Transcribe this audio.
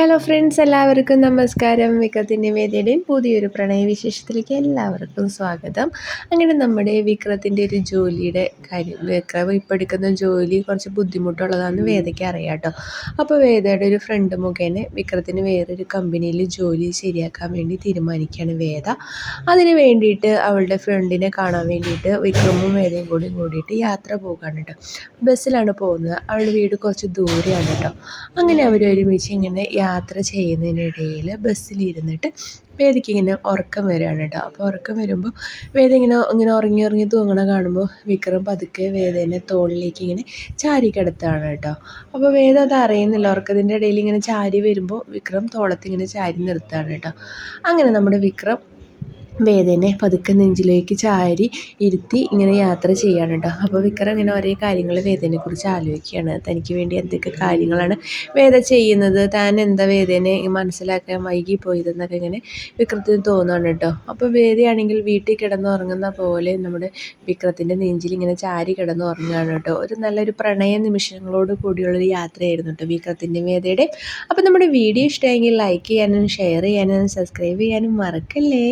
Hello friends എല്ലാവർക്കും നമസ്കാരം. വിക്രത്തിന്റെ വേദിയുടെയും പുതിയൊരു പ്രണയവിശേഷത്തിലേക്ക് എല്ലാവർക്കും സ്വാഗതം. അങ്ങനെ നമ്മുടെ വിക്രത്തിന്റെ ഒരു ജോലിയുടെ കാര്യം വിക്രം ഇപ്പോൾ എടുക്കുന്ന ജോലി കുറച്ച് ബുദ്ധിമുട്ടുള്ളതാണെന്ന് വേദയ്ക്ക് അറിയാം കേട്ടോ. അപ്പോൾ വേദയുടെ ഒരു ഫ്രണ്ട് മുഖേന വിക്രത്തിന് വേറൊരു കമ്പനിയിൽ ജോലി ശരിയാക്കാൻ വേണ്ടി തീരുമാനിക്കുകയാണ് വേദ. അതിന് വേണ്ടിയിട്ട് അവളുടെ ഫ്രണ്ടിനെ കാണാൻ വേണ്ടിയിട്ട് വിക്രമും വേദയും കൂടി കൂടിയിട്ട് യാത്ര പോകുകയാണ് കേട്ടോ. ബസ്സിലാണ് പോകുന്നത്. അവളുടെ വീട് കുറച്ച് ദൂരെയാണ് കേട്ടോ. അങ്ങനെ അവർ ഒരുമിച്ച് ഇങ്ങനെ യാത്ര ചെയ്യുന്നതിനിടയിൽ ബസ്സിലിരുന്നിട്ട് വേദിക്ക് ഇങ്ങനെ ഉറക്കം വരികയാണ് കേട്ടോ. അപ്പോൾ ഉറക്കം വരുമ്പോൾ വേദ ഇങ്ങനെ ഇങ്ങനെ ഉറങ്ങി ഉറങ്ങി തൂങ്ങണ കാണുമ്പോൾ വിക്രം പതുക്കെ വേദേനെ തോളിലേക്ക് ഇങ്ങനെ ചാരി കിടത്താണ് കേട്ടോ. അപ്പോൾ വേദ അത് അറിയുന്നില്ല. ഉറക്കത്തിന്റെ ഇടയിൽ ഇങ്ങനെ ചാരി വരുമ്പോൾ വിക്രം തോളത്തിങ്ങനെ ചാരി നിർത്തുകയാണ് കേട്ടോ. അങ്ങനെ നമ്മുടെ വിക്രം വേദനെ പതുക്കെ നെഞ്ചിലേക്ക് ചാരി ഇരുത്തി ഇങ്ങനെ യാത്ര ചെയ്യാണ് കേട്ടോ അപ്പോൾ വിക്രം ഇങ്ങനെ ഓരോ കാര്യങ്ങൾ വേദനയെക്കുറിച്ച് ആലോചിക്കുകയാണ്. തനിക്ക് വേണ്ടി എന്തൊക്കെ കാര്യങ്ങളാണ് വേദ ചെയ്യുന്നത്? താൻ എന്താ വേദനെ മനസ്സിലാക്കാൻ വൈകി പോയതെന്നൊക്കെ ഇങ്ങനെ വിക്രത്തിന് തോന്നുകയാണ് കേട്ടോ അപ്പോൾ വേദയാണെങ്കിൽ വീട്ടിൽ കിടന്നുറങ്ങുന്ന പോലെ നമ്മുടെ വിക്രത്തിന്റെ നെഞ്ചിൽ ഇങ്ങനെ ചാരി കിടന്നുറങ്ങുകയാണ് കേട്ടോ ഒരു നല്ലൊരു പ്രണയ നിമിഷങ്ങളോട് കൂടിയുള്ളൊരു യാത്രയായിരുന്നു കേട്ടോ വിക്രത്തിന്റെ വേദയുടെ. അപ്പോൾ നമ്മുടെ വീഡിയോ ഇഷ്ടമായെങ്കിൽ ലൈക്ക് ചെയ്യാനും ഷെയർ ചെയ്യാനും സബ്സ്ക്രൈബ് ചെയ്യാനും മറക്കല്ലേ?